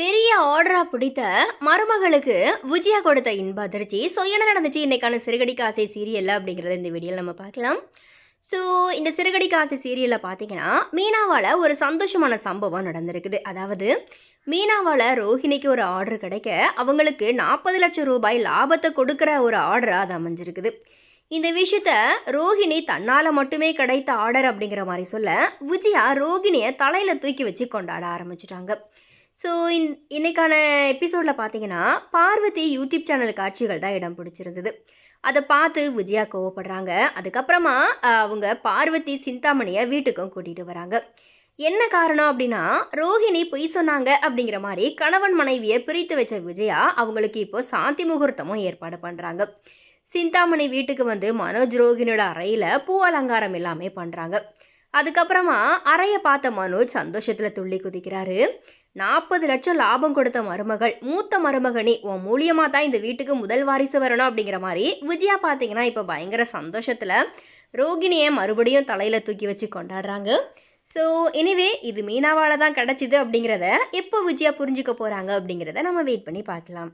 பெரிய ஆர்டரா பிடித்த மருமகளுக்கு விஜயா கொடுத்த இன்ப அதிர்ச்சி. ஸோ என்ன நடந்துச்சு? இன்னைக்கான சிறுகடி காசை சீரியல் அப்படிங்கிறத இந்த வீடியோவில் நம்ம பார்க்கலாம். ஸோ இந்த சிறுகடி காசை சீரியலில் பார்த்தீங்கன்னா மீனாவால் ஒரு சந்தோஷமான சம்பவம் நடந்திருக்குது. அதாவது மீனாவால் ரோஹிணிக்கு ஒரு ஆர்டர் கிடைக்க அவங்களுக்கு நாற்பது லட்சம் ரூபாய் லாபத்தை கொடுக்குற ஒரு ஆர்டராக அது அமைஞ்சிருக்குது. இந்த விஷயத்த ரோஹிணி தன்னால் மட்டுமே கிடைத்த ஆர்டர் அப்படிங்கிற மாதிரி சொல்ல விஜயா ரோகிணியை தலையில் தூக்கி வச்சு கொண்டாட ஆரம்பிச்சிட்டாங்க. ஸோ இன் இன்றைக்கான எபிசோடில் பார்த்தீங்கன்னா பார்வதி யூடியூப் சேனல் காட்சிகள் தான் இடம் பிடிச்சிருந்தது. அதை பார்த்து விஜயா கோவப்படுறாங்க. அதுக்கப்புறமா அவங்க பார்வதி சிந்தாமணியை வீட்டுக்கும் கூட்டிகிட்டு வராங்க. என்ன காரணம் அப்படின்னா ரோஹிணி பொய் சொன்னாங்க அப்படிங்கிற மாதிரி கணவன் மனைவியை பிரித்து வச்ச விஜயா அவங்களுக்கு இப்போ சாந்தி முகூர்த்தமும் ஏற்பாடு பண்ணுறாங்க சிந்தாமணி வீட்டுக்கு வந்து மனோஜ் ரோஹிணியோட அறையில் பூ அலங்காரம் எல்லாமே பண்ணுறாங்க அதுக்கப்புறமா அறையை பார்த்த மனோஜ் சந்தோஷத்தில் துள்ளி குதிக்கிறாரு. நாற்பது லட்சம் லாபம் கொடுத்த மருமகள் மூத்த மருமகனி உன் மூலியமாக தான் இந்த வீட்டுக்கு முதல் வாரிசு வரணும் அப்படிங்கிற மாதிரி விஜயா பார்த்தீங்கன்னா இப்போ பயங்கர சந்தோஷத்தில் ரோகிணியை மறுபடியும் தலையில் தூக்கி வச்சு கொண்டாடுறாங்க. ஸோ எனிவே இது மீனாவால் தான் கிடச்சிது அப்படிங்கிறத எப்போ விஜயா புரிஞ்சுக்க போகிறாங்க அப்படிங்கிறத நம்ம வெயிட் பண்ணி பார்க்கலாம்.